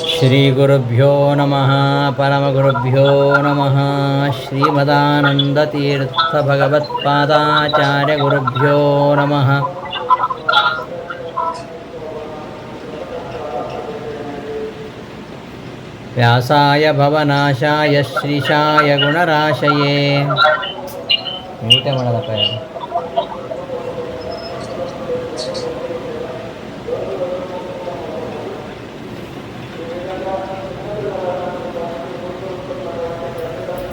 ಶ್ರೀಗುರುಭ್ಯೋ ನಮಃ ಪರಮಗುರುಭ್ಯೋ ನಮಃ ಶ್ರೀಮದಾನಂದತೀರ್ಥಭಗವತ್ಪಾದಾಚಾರ್ಯಗುರುಭ್ಯೋ ನಮಃ ವ್ಯಾಸಾಯ ಭವನಾಶಾಯ ಶ್ರೀಶಾಯ ಗುಣರಾಶಯೇ ಮ್ಯೂಟೇ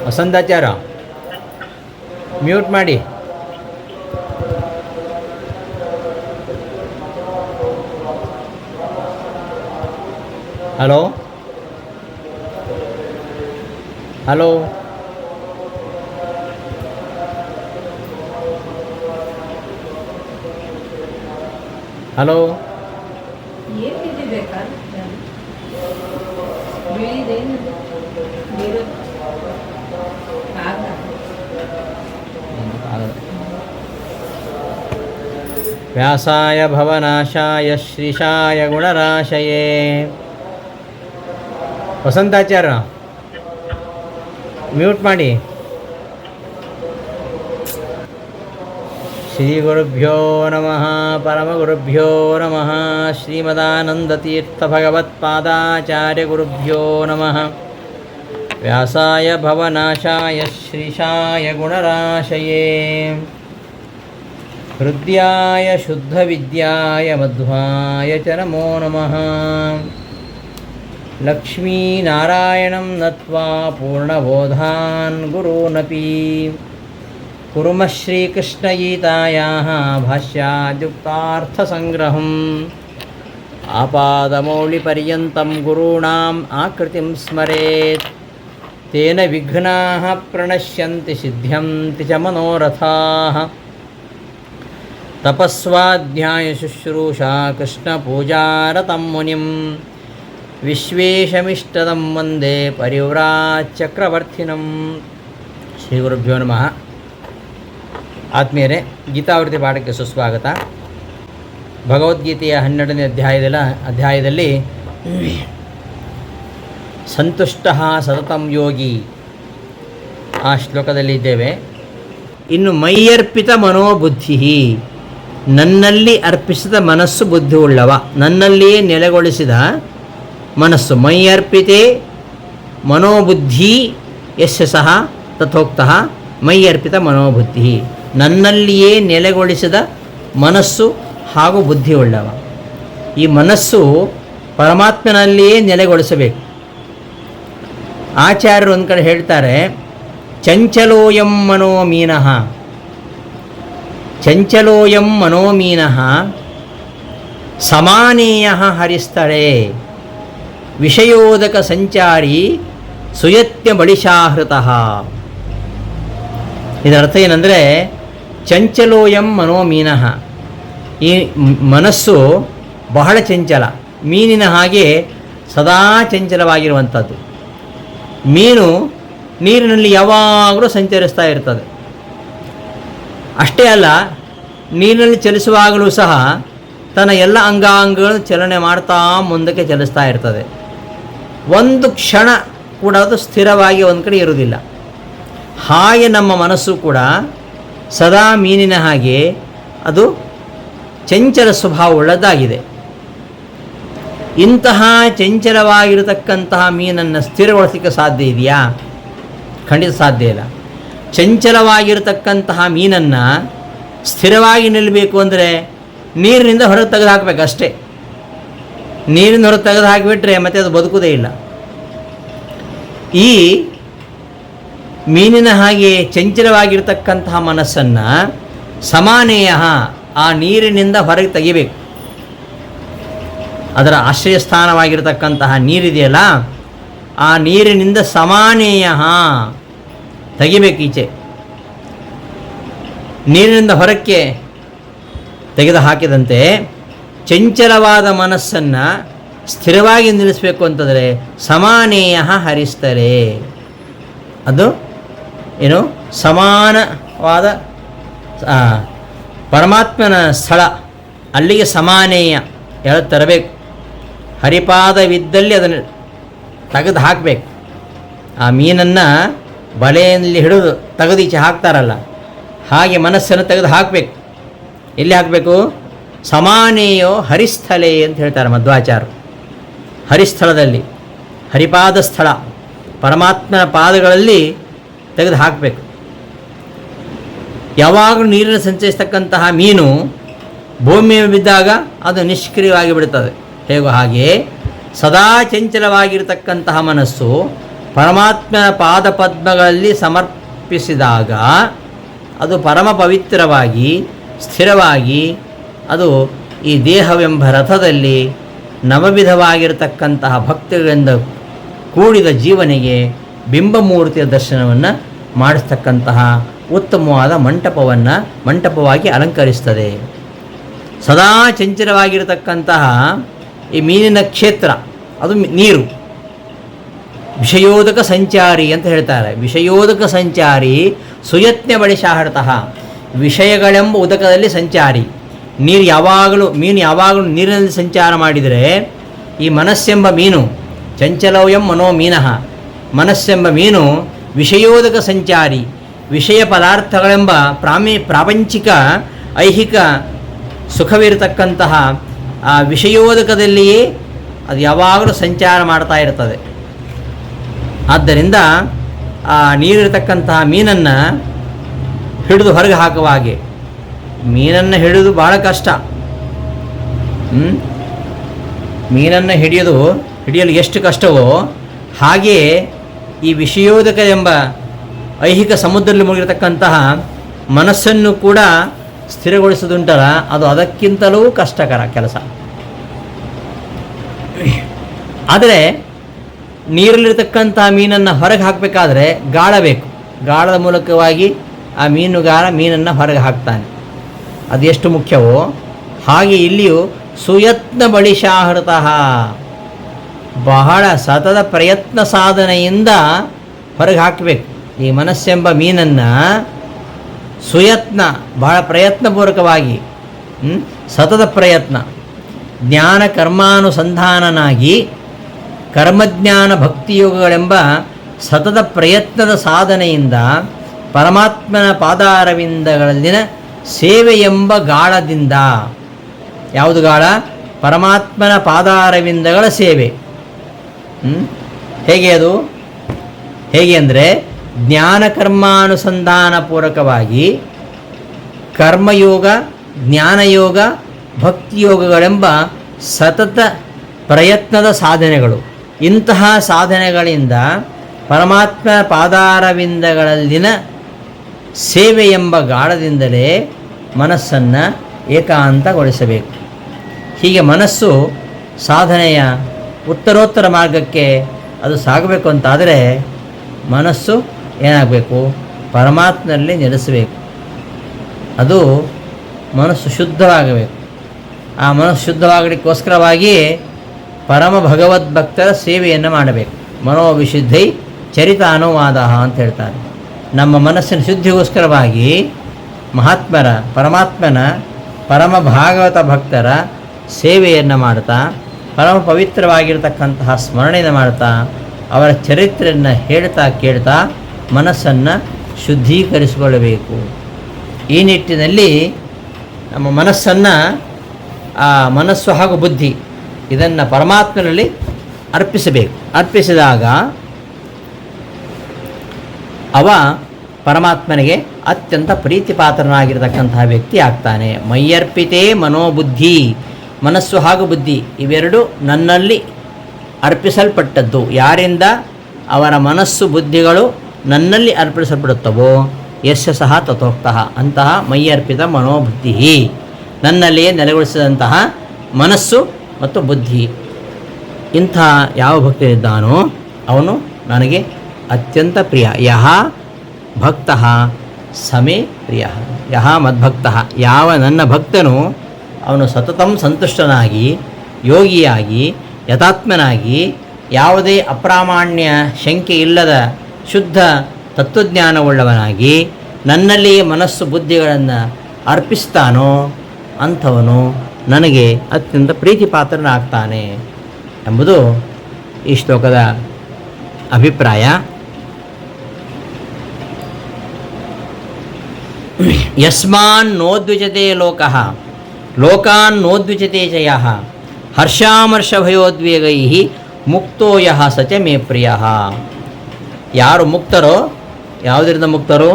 ವಸಂತಾಚಾರ. ಮ್ಯೂಟ್ ಮಾಡಿ. ಹಲೋ ಹಲೋ ಹಲೋ ಏನ್ ವ್ಯಾಸಾಯ ಭವನಾಶಾಯ ಶ್ರೀಶಾಯ ಗುಣರಾಶಯೇ ವಸಂತಾಚಾರ್ಯ ಮ್ಯೂಟ್ ಮಾಡಿ ಶ್ರೀ ಗುರುಭ್ಯೋ ನಮಃ ಪರಮಗುರುಭ್ಯೋ ನಮಃ ಶ್ರೀಮದಾನಂದತೀರ್ಥಭಗವತ್ಪಾದಾಚಾರ್ಯ ಗುರುಭ್ಯೋ ನಮಃ ವ್ಯಾಸಾಯ ಭವನಾಶಾಯ ಶ್ರೀಶಾಯ ಗುಣರಾಶಯೇ హృద్యాయ శుద్ధ విద్యాయ మధ్వాయ చ నమో నమ. లక్ష్మీనారాయణం నత్వా పూర్ణబోధాన్ గురూనపి కురుమ శ్రీకృష్ణగీతాయా భాష్యాద్యుక్తార్థసంగ్రహం. ఆపాదమౌళిపర్యంతం గురూణాం ఆకృతిం స్మరేత్. తేన విఘ్నాः ప్రణశ్యంతి సిద్ధ్యంతి చ మనోరథాः. तपस्वाध्यायशुश्रूषा कृष्णपूजारतं मुनिं विश्वेशमिष्टदं वन्दे परिव्राचक्रवर्तिनं ಶ್ರೀಗುರುಭ್ಯೋ ನಮಃ ಆತ್ಮೀಯರೇ ಗೀತಾವೃತಿ ಪಾಠಕ್ಕೆ ಸುಸ್ವಾಗತ ಭಗವದ್ಗೀತೆಯ ಹನ್ನೆರಡನೇ ಅಧ್ಯಾಯದ ಅಧ್ಯಾಯದಲ್ಲಿ ಸಂತುಷ್ಟ ಸತತಂ ಯೋಗಿ ಆ ಶ್ಲೋಕದಲ್ಲಿ ಇದ್ದೇವೆ ಇನ್ನು ಮೈಯರ್ಪಿತ ಮನೋಬುದ್ಧಿ ನನ್ನಲ್ಲಿ ಅರ್ಪಿಸಿದ ಮನಸ್ಸು ಬುದ್ಧಿ ಉಳ್ಳವ ನನ್ನಲ್ಲಿಯೇ ನೆಲೆಗೊಳಿಸಿದ ಮನಸ್ಸು. ಮೈ ಅರ್ಪಿತೆ ಮನೋಬುದ್ಧಿ, ಯಸ್ಯ ಸಹ ತಥೋಕ್ತ ಮೈ ಅರ್ಪಿತ ಮನೋಬುದ್ಧಿ. ನನ್ನಲ್ಲಿಯೇ ನೆಲೆಗೊಳಿಸಿದ ಮನಸ್ಸು ಹಾಗೂ ಬುದ್ಧಿ ಉಳ್ಳವ ಈ ಮನಸ್ಸು ಪರಮಾತ್ಮನಲ್ಲಿಯೇ ನೆಲೆಗೊಳಿಸಬೇಕು. ಆಚಾರ್ಯರು ಒಂದು ಕಡೆ ಹೇಳ್ತಾರೆ, ಚಂಚಲೋಯಂ ಮನೋಮೀನಃ ಚಂಚಲೋಯಂ ಮನೋಮೀನಃ ಸಮಾನೇಯ ಹರಿಸ್ತಳೆ ವಿಷಯೋದಕ ಸಂಚಾರಿ ಸುಯತ್ನ ಬಳಿಶಾಹೃತಃ ಇದರ ಅರ್ಥ ಏನಂದರೆ ಚಂಚಲೋಯಂ ಮನೋಮೀನಃ. ಈ ಮನಸ್ಸು ಬಹಳ ಚಂಚಲ. ಮೀನಿನ ಹಾಗೆ ಸದಾ ಚಂಚಲವಾಗಿರುವಂಥದ್ದು. ಮೀನು ನೀರಿನಲ್ಲಿ ಯಾವಾಗಲೂ ಸಂಚರಿಸ್ತಾ ಇರ್ತದೆ. ಅಷ್ಟೇ ಅಲ್ಲ, ನೀರಿನಲ್ಲಿ ಚಲಿಸುವಾಗಲೂ ಸಹ ತನ್ನ ಎಲ್ಲ ಅಂಗಾಂಗಗಳನ್ನು ಚಲನೆ ಮಾಡ್ತಾ ಮುಂದಕ್ಕೆ ಚಲಿಸ್ತಾ ಇರ್ತದೆ. ಒಂದು ಕ್ಷಣ ಕೂಡ ಅದು ಸ್ಥಿರವಾಗಿ ಒಂದು ಕಡೆ ಇರುವುದಿಲ್ಲ. ಹಾಗೆ ನಮ್ಮ ಮನಸ್ಸು ಕೂಡ ಸದಾ ಮೀನಿನ ಹಾಗೆ ಅದು ಚಂಚಲ ಸ್ವಭಾವವುಳ್ಳದ್ದಾಗಿದೆ ಇಂತಹ ಚಂಚಲವಾಗಿರತಕ್ಕಂತಹ ಮೀನನ್ನು ಸ್ಥಿರಗೊಳಿಸಲಿಕ್ಕೆ ಸಾಧ್ಯ ಇದೆಯಾ? ಖಂಡಿತ ಸಾಧ್ಯ ಇಲ್ಲ. ಚಂಚಲವಾಗಿರತಕ್ಕಂತಹ ಮೀನನ್ನು ಸ್ಥಿರವಾಗಿ ನಿಲ್ಲಬೇಕು ಅಂದರೆ ನೀರಿನಿಂದ ಹೊರಗೆ ತೆಗೆದು ಹಾಕಬೇಕು ಅಷ್ಟೇ. ನೀರಿನ ಹೊರಗೆ ತೆಗೆದು ಹಾಕಿಬಿಟ್ರೆ ಮತ್ತೆ ಅದು ಬದುಕುವುದೇ ಇಲ್ಲ. ಈ ಮೀನಿನ ಹಾಗೆ ಚಂಚಲವಾಗಿರ್ತಕ್ಕಂತಹ ಮನಸ್ಸನ್ನು ಸಮಾನೇಯ ಆ ನೀರಿನಿಂದ ಹೊರಗೆ ತೆಗಿಬೇಕು. ಅದರ ಆಶ್ರಯ ಸ್ಥಾನವಾಗಿರತಕ್ಕಂತಹ ನೀರಿದೆಯಲ್ಲ, ಆ ನೀರಿನಿಂದ ಸಮಾನೇಯ ತೆಗಿಬೇಕು ಈಚೆ. ನೀರಿನಿಂದ ಹೊರಕ್ಕೆ ತೆಗೆದು ಹಾಕಿದಂತೆ ಚಂಚಲವಾದ ಮನಸ್ಸನ್ನು ಸ್ಥಿರವಾಗಿ ನಿಲ್ಲಿಸಬೇಕು ಅಂತಂದರೆ ಸಮಾನೇಯ ಹರಿಸ್ತಾರೆ. ಅದು ಏನು? ಸಮಾನವಾದ ಪರಮಾತ್ಮನ ಸ್ಥಳ. ಅಲ್ಲಿಗೆ ಸಮಾನೇಯ ಎಳ ತರಬೇಕು. ಹರಿಪಾದವಿದ್ದಲ್ಲಿ ಅದನ್ನು ತೆಗೆದು ಹಾಕಬೇಕು. ಆ ಮೀನನ್ನು ಬಲೆಯಲ್ಲಿ ಹಿಡಿದು ತೆಗೆದೀಚೆ ಹಾಕ್ತಾರಲ್ಲ, ಹಾಗೆ ಮನಸ್ಸನ್ನು ತೆಗೆದು ಹಾಕಬೇಕು. ಎಲ್ಲಿ ಹಾಕಬೇಕು? ಸಮಾನೇಯೋ ಹರಿಸ್ಥಲೇ ಅಂತ ಹೇಳ್ತಾರೆ ಮಧ್ವಾಚಾರ್ಯರು ಹರಿಸ್ಥಳದಲ್ಲಿ, ಹರಿಪಾದ ಸ್ಥಳ, ಪರಮಾತ್ಮನ ಪಾದಗಳಲ್ಲಿ ತೆಗೆದು ಹಾಕಬೇಕು. ಯಾವಾಗಲೂ ನೀರಿನ ಸಂಚರಿಸ್ತಕ್ಕಂತಹ ಮೀನು ಭೂಮಿ ಬಿದ್ದಾಗ ಅದು ನಿಷ್ಕ್ರಿಯವಾಗಿ ಬಿಡುತ್ತದೆ. ಹೇಗೋ ಹಾಗೆ ಸದಾ ಚಂಚಲವಾಗಿರತಕ್ಕಂತಹ ಮನಸ್ಸು ಪರಮಾತ್ಮನ ಪಾದಪದ್ಮಗಳಲ್ಲಿ ಸಮರ್ಪಿಸಿದಾಗ ಅದು ಪರಮ ಪವಿತ್ರವಾಗಿ, ಸ್ಥಿರವಾಗಿ, ಅದು ಈ ದೇಹವೆಂಬ ರಥದಲ್ಲಿ ನವವಿಧವಾಗಿರತಕ್ಕಂತಹ ಭಕ್ತಿಗಳಿಂದ ಕೂಡಿದ ಜೀವನಿಗೆ ಬಿಂಬಮೂರ್ತಿಯ ದರ್ಶನವನ್ನು ಮಾಡಿಸ್ತಕ್ಕಂತಹ ಉತ್ತಮವಾದ ಮಂಟಪವನ್ನು ಮಂಟಪವಾಗಿ ಅಲಂಕರಿಸ್ತದೆ. ಸದಾ ಚಂಚಲವಾಗಿರತಕ್ಕಂತಹ ಈ ಮೀನಿನ ಕ್ಷೇತ್ರ, ಅದು ನೀರು. ವಿಷಯೋದಕ ಸಂಚಾರಿ ಅಂತ ಹೇಳ್ತಾರೆ. ವಿಷಯೋದಕ ಸಂಚಾರಿ ಸುಯತ್ನ ಬಳಿಶಾಹರ್ತಃ ವಿಷಯಗಳೆಂಬ ಉದಕದಲ್ಲಿ ಸಂಚಾರಿ. ನೀರು ಯಾವಾಗಲೂ, ಮೀನು ಯಾವಾಗಲೂ ನೀರಿನಲ್ಲಿ ಸಂಚಾರ ಮಾಡಿದರೆ ಈ ಮನಸ್ಸೆಂಬ ಮೀನು ಚಂಚಲೋಯಂ ಮನೋ ಮೀನಃ. ಮನಸ್ಸೆಂಬ ಮೀನು ವಿಷಯೋದಕ ಸಂಚಾರಿ. ವಿಷಯ ಪದಾರ್ಥಗಳೆಂಬ ಪ್ರಾಮಿ, ಪ್ರಾಪಂಚಿಕ, ಐಹಿಕ ಸುಖವಿರತಕ್ಕಂತಹ ಆ ವಿಷಯೋದಕದಲ್ಲಿಯೇ ಅದು ಯಾವಾಗಲೂ ಸಂಚಾರ ಮಾಡ್ತಾ ಇರ್ತದೆ. ಆದ್ದರಿಂದ, ಆ, ನೀರಿರತಕ್ಕಂತಹ ಮೀನನ್ನು ಹಿಡಿದು ಹೊರಗೆ ಹಾಕುವ ಹಾಗೆ. ಮೀನನ್ನು ಹಿಡಿದು ಭಾಳ ಕಷ್ಟ? ಮೀನನ್ನು ಹಿಡಿಯೋದು ಹಿಡಿಯಲು ಎಷ್ಟು ಕಷ್ಟವೋ ಹಾಗೆಯೇ ಈ ವಿಷಯೋದಕ ಎಂಬ ಐಹಿಕ ಸಮುದ್ರದಲ್ಲಿ ಮುಗಿರತಕ್ಕಂತಹ ಮನಸ್ಸನ್ನು ಕೂಡ ಸ್ಥಿರಗೊಳಿಸೋದುಂಟಲ್ಲ, ಅದು ಅದಕ್ಕಿಂತಲೂ ಕಷ್ಟಕರ ಕೆಲಸ. ಆದರೆ ನೀರಲ್ಲಿರ್ತಕ್ಕಂಥ ಮೀನನ್ನು ಹೊರಗೆ ಹಾಕಬೇಕಾದ್ರೆ ಗಾಳ ಬೇಕು. ಗಾಳದ ಮೂಲಕವಾಗಿ ಆ ಮೀನುಗಾರ ಮೀನನ್ನು ಹೊರಗೆ ಹಾಕ್ತಾನೆ. ಅದು ಎಷ್ಟು ಮುಖ್ಯವೋ? ಹಾಗೆ ಇಲ್ಲಿಯೂ ಸುಯತ್ನ ಬಳಿಶಾಹೃತಃ ಬಹಳ ಸತತ ಪ್ರಯತ್ನ ಸಾಧನೆಯಿಂದ ಹೊರಗೆ ಹಾಕಬೇಕು. ಈ ಮನಸ್ಸೆಂಬ ಮೀನನ್ನು ಸುಯತ್ನ, ಬಹಳ ಪ್ರಯತ್ನಪೂರ್ವಕವಾಗಿ? ಸತತ ಪ್ರಯತ್ನ, ಜ್ಞಾನ ಕರ್ಮಾನುಸಂಧಾನನಾಗಿ ಕರ್ಮಜ್ಞಾನ ಭಕ್ತಿಯೋಗಗಳೆಂಬ ಸತತ ಪ್ರಯತ್ನದ ಸಾಧನೆಯಿಂದ ಪರಮಾತ್ಮನ ಪಾದಾರವಿಂದಗಳಲ್ಲಿನ ಸೇವೆ ಎಂಬ ಗಾಳದಿಂದ. ಯಾವುದು ಗಾಳ? ಪರಮಾತ್ಮನ ಪಾದಾರವಿಂದಗಳ ಸೇವೆ. ಹೇಗೆ ಅದು? ಹೇಗೆ ಅಂದರೆ ಪೂರ್ವಕವಾಗಿ ಕರ್ಮಯೋಗ, ಜ್ಞಾನಯೋಗ, ಭಕ್ತಿಯೋಗಗಳೆಂಬ ಸತತ ಪ್ರಯತ್ನದ ಸಾಧನೆಗಳು. ಇಂತಹ ಸಾಧನೆಗಳಿಂದ ಪರಮಾತ್ಮ ಪಾದಾರವಿಂದಗಳಲ್ಲಿನ ಸೇವೆ ಎಂಬ ಗಾಢದಿಂದಲೇ ಮನಸ್ಸನ್ನು ಏಕಾಂತಗೊಳಿಸಬೇಕು. ಹೀಗೆ ಮನಸ್ಸು ಸಾಧನೆಯ ಉತ್ತರೋತ್ತರ ಮಾರ್ಗಕ್ಕೆ ಅದು ಸಾಗಬೇಕು ಅಂತಾದರೆ ಮನಸ್ಸು ಏನಾಗಬೇಕು? ಪರಮಾತ್ಮನಲ್ಲಿ ನೆಲೆಸಬೇಕು. ಅದು ಮನಸ್ಸು ಶುದ್ಧವಾಗಬೇಕು. ಆ ಮನಸ್ಸು ಶುದ್ಧವಾಗಲಿಕ್ಕೋಸ್ಕರವಾಗಿ ಪರಮ ಭಗವದ್ಭಕ್ತರ ಸೇವೆಯನ್ನು ಮಾಡಬೇಕು. ಮನೋವಿಶುದ್ಧಿ ಚರಿತ ಅನುವಾದ ಅಂತ ಹೇಳ್ತಾರೆ. ನಮ್ಮ ಮನಸ್ಸಿನ ಶುದ್ಧಿಗೋಸ್ಕರವಾಗಿ ಮಹಾತ್ಮರ, ಪರಮಾತ್ಮನ, ಪರಮ ಭಾಗವತ ಭಕ್ತರ ಸೇವೆಯನ್ನು ಮಾಡ್ತಾ, ಪರಮ ಪವಿತ್ರವಾಗಿರ್ತಕ್ಕಂತಹ ಸ್ಮರಣೆಯನ್ನು ಮಾಡ್ತಾ, ಅವರ ಚರಿತ್ರೆಯನ್ನು ಹೇಳ್ತಾ, ಕೇಳ್ತಾ ಮನಸ್ಸನ್ನು ಶುದ್ಧೀಕರಿಸಿಕೊಳ್ಳಬೇಕು. ಈ ನಿಟ್ಟಿನಲ್ಲಿ ನಮ್ಮ ಮನಸ್ಸನ್ನು, ಆ ಮನಸ್ಸು ಹಾಗೂ ಬುದ್ಧಿ ಇದನ್ನು ಪರಮಾತ್ಮನಲ್ಲಿ ಅರ್ಪಿಸಬೇಕು. ಅರ್ಪಿಸಿದಾಗ ಅವ ಪರಮಾತ್ಮನಿಗೆ ಅತ್ಯಂತ ಪ್ರೀತಿಪಾತ್ರನಾಗಿರತಕ್ಕಂತಹ ವ್ಯಕ್ತಿ ಆಗ್ತಾನೆ. ಮೈಯರ್ಪಿತೇ ಮನೋಬುದ್ಧಿ, ಮನಸ್ಸು ಹಾಗೂ ಬುದ್ಧಿ ಇವೆರಡು ನನ್ನಲ್ಲಿ ಅರ್ಪಿಸಲ್ಪಟ್ಟದ್ದು. ಯಾರಿಂದ ಅವರ ಮನಸ್ಸು ಬುದ್ಧಿಗಳು ನನ್ನಲ್ಲಿ ಅರ್ಪಿಸಲ್ಪಡುತ್ತವೋ? ಯಶ ಸಹ ತಥೋಕ್ತಃ. ಅಂತಹ ಮೈಯರ್ಪಿತ ಮನೋಬುದ್ಧಿ ನನ್ನಲ್ಲಿಯೇ ನೆಲೆಗೊಳಿಸಿದಂತಹ ಮನಸ್ಸು ಮತ್ತು ಬುದ್ಧಿ. ಇಂಥ ಯಾವ ಭಕ್ತನಿದ್ದಾನೋ ಅವನು ನನಗೆ ಅತ್ಯಂತ ಪ್ರಿಯ. ಯಹ ಭಕ್ತ ಸಮೇ ಪ್ರಿಯ. ಯಹ ಮದ್ಭಕ್ತ. ಯಾವ ನನ್ನ ಭಕ್ತನು ಅವನು ಸತತಂ ಸಂತುಷ್ಟನಾಗಿ, ಯೋಗಿಯಾಗಿ, ಯಥಾತ್ಮನಾಗಿ, ಯಾವುದೇ ಅಪ್ರಾಮಾಣ್ಯ ಶಂಕೆ ಇಲ್ಲದ ಶುದ್ಧ ತತ್ವಜ್ಞಾನವುಳ್ಳವನಾಗಿ ನನ್ನಲ್ಲಿಯೇ ಮನಸ್ಸು ಬುದ್ಧಿಗಳನ್ನು ಅರ್ಪಿಸ್ತಾನೋ ಅಂಥವನು ನನಗೆ ಅತ್ಯಂತ ಪ್ರೀತಿಪಾತ್ರನಾಗ್ತಾನೆ ಎಂಬುದು ಈ ಶ್ಲೋಕದ ಅಭಿಪ್ರಾಯ. ಯಸ್ಮಾನ್ ನೋದ್ವಿಜತೆ ಲೋಕಃ, ಲೋಕಾನ್ ನೋದ್ವಿಜತೆ ಹರ್ಷಾಮರ್ಷ ಹರ್ಷಾಮರ್ಷಭಯೋದ್ವೇಗೈ, ಮುಕ್ತೋ ಯಃ ಸಚ ಮೇ ಪ್ರಿಯ. ಯಾರು ಮುಕ್ತರೋ, ಯಾವುದರಿಂದ ಮುಕ್ತರೋ?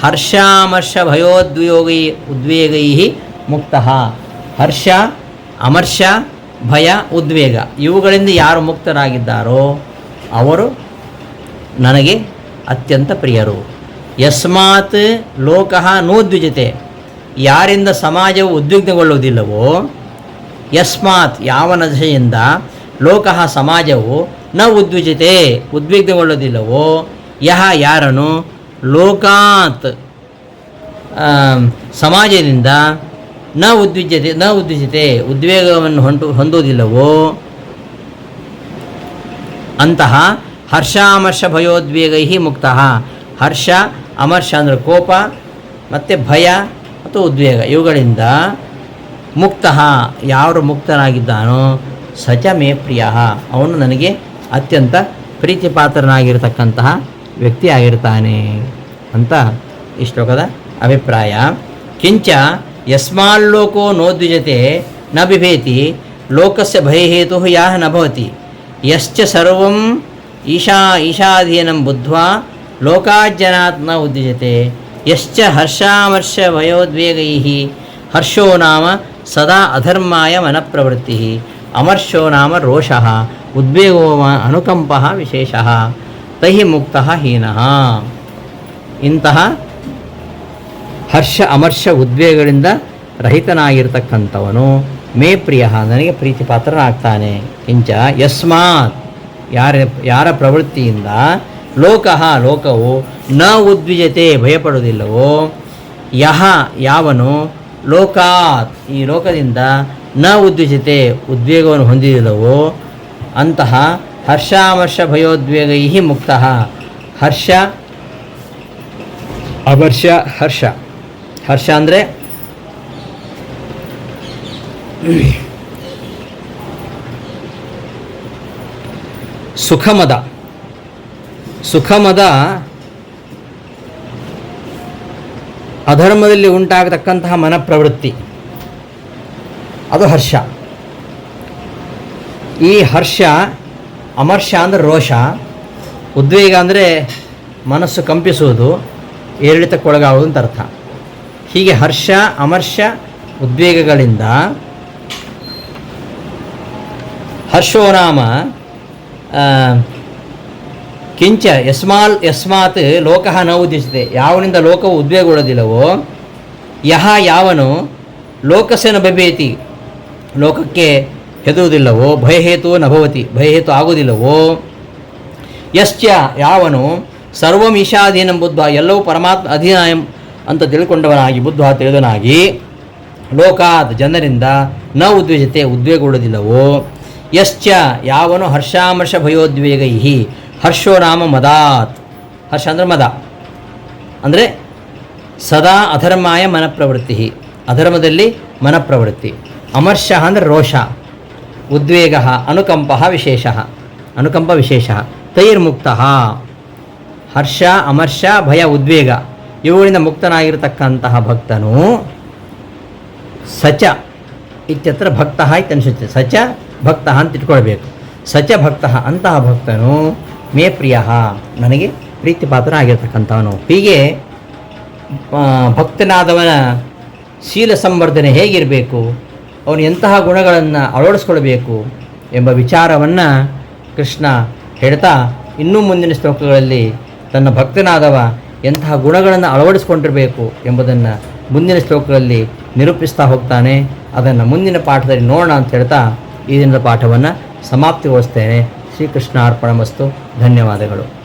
ಹರ್ಷಾಮರ್ಷ ಭಯೋದ್ಯೋಗೈ ಉದ್ವೇಗೈ ಮುಕ್ತ. ಹರ್ಷ, ಅಮರ್ಷ, ಭಯ, ಉದ್ವೇಗ. ಇವುಗಳಿಂದ ಯಾರು ಮುಕ್ತರಾಗಿದ್ದಾರೋ ಅವರು ನನಗೆ ಅತ್ಯಂತ ಪ್ರಿಯರು. ಯಸ್ಮಾತ್ ಲೋಕಃ ನೋದ್ವಿಜತೆ. ಯಾರಿಂದ ಸಮಾಜವು ಉದ್ವಿಗ್ನಗೊಳ್ಳುವುದಿಲ್ಲವೋ, ಯಸ್ಮಾತ್ ಯಾವ ನಜೆಯಿಂದ ಲೋಕಃ ಸಮಾಜವು ನ ಉದ್ವಿಜತೆ, ಉದ್ವಿಗ್ನಗೊಳ್ಳುವುದಿಲ್ಲವೋ, ಯಹ ಯಾರನು ಲೋಕಾತ್ ಸಮಾಜದಿಂದ ನ ಉದ್ವಿಜ್ಯತೆ ನ ಉದ್ವಿಜ್ಯತೆ, ಉದ್ವೇಗವನ್ನು ಹೊಂಟು, ಹೊಂದುವುದಿಲ್ಲವೋ? ಅಂತಹ ಹರ್ಷಾಮರ್ಷ ಭಯೋದ್ವೇಗೈ ಮುಕ್ತ. ಹರ್ಷ, ಅಮರ್ಷ ಅಂದರೆ ಕೋಪ, ಮತ್ತು ಭಯ ಮತ್ತು ಉದ್ವೇಗ. ಇವುಗಳಿಂದ ಮುಕ್ತ ಯಾರು ಮುಕ್ತನಾಗಿದ್ದಾನೋ ಸಚ ಮೇ ಪ್ರಿಯ. ಅವನು ನನಗೆ ಅತ್ಯಂತ ಪ್ರೀತಿಪಾತ್ರನಾಗಿರತಕ್ಕಂತಹ ವ್ಯಕ್ತಿಯಾಗಿರ್ತಾನೆ ಅಂತ ಈ ಶ್ಲೋಕದ ಅಭಿಪ್ರಾಯ. ಕಿಂಚ ಯಸ್ಮಾಲ್ಲೋಕೋ ನೋದ್ವಿಜತೆ ನ ಬಿಭೇತಿ ಲೋಕಸ್ಯ ಭಯಹೇತು ಯಾಹ ನ ಭವತಿ ಯಶ್ಚ ಸರ್ವಂ ಈಶಾ ಈಶಾಧೀನಂ ಬುದ್ಧ್ವಾ ಲೋಕಾಜ್ಜನಾತ್ನ ಉದ್ವಿಜತೆ ಯಶ್ಚ ಹರ್ಷಾಮರ್ಷ ಭಯೋದ್ವೇಗೈ ಹರ್ಷೋ ನಾಮ ಸದಾ ಅಧರ್ಮಾಯ ಮನಪ್ರವೃತ್ತಿ ಅಮರ್ಷೋ ನಾಮ ರೋಷಃ ಉದ್ವೇಗೋ ಮ- ಅನುಕಂಪಃ ವಿಶೇಷಃ ತೈ ಮುಕ್ತಃ ಹೀನಃ ಇಂತಹ ಹರ್ಷ ಅಮರ್ಷ ಉದ್ವೇಗಗಳಿಂದ ರಹಿತನಾಗಿರ್ತಕ್ಕಂಥವನು. ಮೇ ಪ್ರಿಯ, ನನಗೆ ಪ್ರೀತಿ ಪಾತ್ರನಾಗ್ತಾನೆ ಕಿಂಚ ಯಸ್ಮಾತ್, ಯಾರ ಯಾರ ಪ್ರವೃತ್ತಿಯಿಂದ ಲೋಕಃ, ಲೋಕವು ನ ಉದ್ವಿಜತೆ ಭಯಪಡುವುದಿಲ್ಲವೋ. ಯಹ, ಯಾವನು? ಲೋಕಾತ್, ಈ ಲೋಕದಿಂದ ನ ಉದ್ವಿಜತೆ ಉದ್ವೇಗವನ್ನು ಹೊಂದಿದಿಲ್ಲವೋ. ಅಂತಹ ಹರ್ಷಾಮರ್ಷ ಭಯೋದ್ವೇಗೈ ಮುಕ್ತ. ಹರ್ಷ ಅಮರ್ಷ ಹರ್ಷ. ಹರ್ಷ ಅಂದರೆ? ಸುಖಮದ. ಸುಖಮದ ಅಧರ್ಮದಲ್ಲಿ ಉಂಟಾಗತಕ್ಕಂತಹ ಮನಪ್ರವೃತ್ತಿ. ಅದು ಹರ್ಷ. ಈ ಹರ್ಷ, ಅಮರ್ಷ ಅಂದರೆ ರೋಷ. ಉದ್ವೇಗ ಅಂದರೆ ಮನಸ್ಸು ಕಂಪಿಸುವುದು, ಏರಿಳಿತಕ್ಕೊಳಗಾಗುವುದು ಅಂತ ಅರ್ಥ. ಹೀಗೆ ಹರ್ಷ, ಅಮರ್ಷ ಉದ್ವೇಗಗಳಿಂದ ಹರ್ಷೋ ನಾಮ ಕಿಂಚ ಯಸ್ಮಾಲ್ ಯಸ್ಮಾತ್ ಲೋಕ ನ ಉದ್ದಿಸಿದೆ ಯಾವನಿಂದ ಲೋಕವು ಉದ್ವೇಗಗೊಳ್ಳೋದಿಲ್ಲವೋ, ಯಹ ಯಾವನು ಲೋಕಸೇನ ಬಬೇತಿ, ಲೋಕಕ್ಕೆ ಹೆದರುವುದಿಲ್ಲವೋ ಭಯಹೇತು ನಭವತಿ ಭಯಹೇತು ಆಗುವುದಿಲ್ಲವೋ, ಯಶ್ಚ ಯಾವನು ಸರ್ವಂ ಬುದ್ಧ ಎಲ್ಲವೂ ಪರಮಾತ್ಮ ಅಧೀನ ಅಂತ ತಿಳ್ಕೊಂಡವನಾಗಿ ಬುದ್ಧ ತಿಳಿದನಾಗಿ ಲೋಕಾದ ಜನರಿಂದ ನ ಉದ್ವೇಜತೆ ಉದ್ವೇಗಗೊಳ್ಳುವುದಿಲ್ಲವೋ ಯಶ್ಚ ಯಾವನು ಹರ್ಷಾಮರ್ಷ ಭಯೋದ್ವೇಗೈ ಹರ್ಷೋ ನಾಮ ಮದಾತ್. ಹರ್ಷ ಅಂದರೆ ಮದ. ಅಂದರೆ ಸದಾ ಅಧರ್ಮಾಯ ಮನಪ್ರವೃತ್ತಿ ಅಧರ್ಮದಲ್ಲಿ ಮನಪ್ರವೃತ್ತಿ. ಅಮರ್ಷ ಅಂದರೆ ರೋಷ. ಉದ್ವೇಗ ಅನುಕಂಪ ವಿಶೇಷ. ಅನುಕಂಪ ವಿಶೇಷ. ತೈರ್ಮುಕ್ತ. ಹರ್ಷ, ಅಮರ್ಷ, ಭಯ, ಉದ್ವೇಗ. ಇವುಗಳಿಂದ ಮುಕ್ತನಾಗಿರತಕ್ಕಂತಹ ಭಕ್ತನು ಸಚ ಇತ್ಯತ್ರ ಭಕ್ತ ಇತ್ಯನಿಸುತ್ತೆ ಸಚ ಭಕ್ತ ಅಂತ ಇಟ್ಕೊಳ್ಬೇಕು. ಸಚ ಭಕ್ತ ಅಂತಹ ಭಕ್ತನು ಮೇ ಪ್ರಿಯ ನನಗೆ ಪ್ರೀತಿಪಾತ್ರ ಆಗಿರ್ತಕ್ಕಂಥವನು ಹೀಗೆ ಭಕ್ತನಾದವನ ಶೀಲ ಸಂವರ್ಧನೆ ಹೇಗಿರಬೇಕು, ಅವನು ಎಂತಹ ಗುಣಗಳನ್ನು ಅಳವಡಿಸ್ಕೊಳ್ಬೇಕು ಎಂಬ ವಿಚಾರವನ್ನು ಕೃಷ್ಣ ಹೇಳ್ತಾ ಇನ್ನೂ ಮುಂದಿನ ಶ್ಲೋಕಗಳಲ್ಲಿ ತನ್ನ ಭಕ್ತನಾದವ ಎಂತಹ ಗುಣಗಳನ್ನು ಅಳವಡಿಸ್ಕೊಂಡಿರಬೇಕು ಎಂಬುದನ್ನು ಮುಂದಿನ ಶ್ಲೋಕಗಳಲ್ಲಿ ನಿರೂಪಿಸ್ತಾ ಹೋಗ್ತಾನೆ. ಅದನ್ನು ಮುಂದಿನ ಪಾಠದಲ್ಲಿ ನೋಡೋಣ ಅಂತ ಹೇಳ್ತಾ ಈ ದಿನದ ಪಾಠವನ್ನು ಸಮಾಪ್ತಿಗೊಳಿಸ್ತೇನೆ ಶ್ರೀಕೃಷ್ಣ ಅರ್ಪಣ ಮಸ್ತು ಧನ್ಯವಾದಗಳು.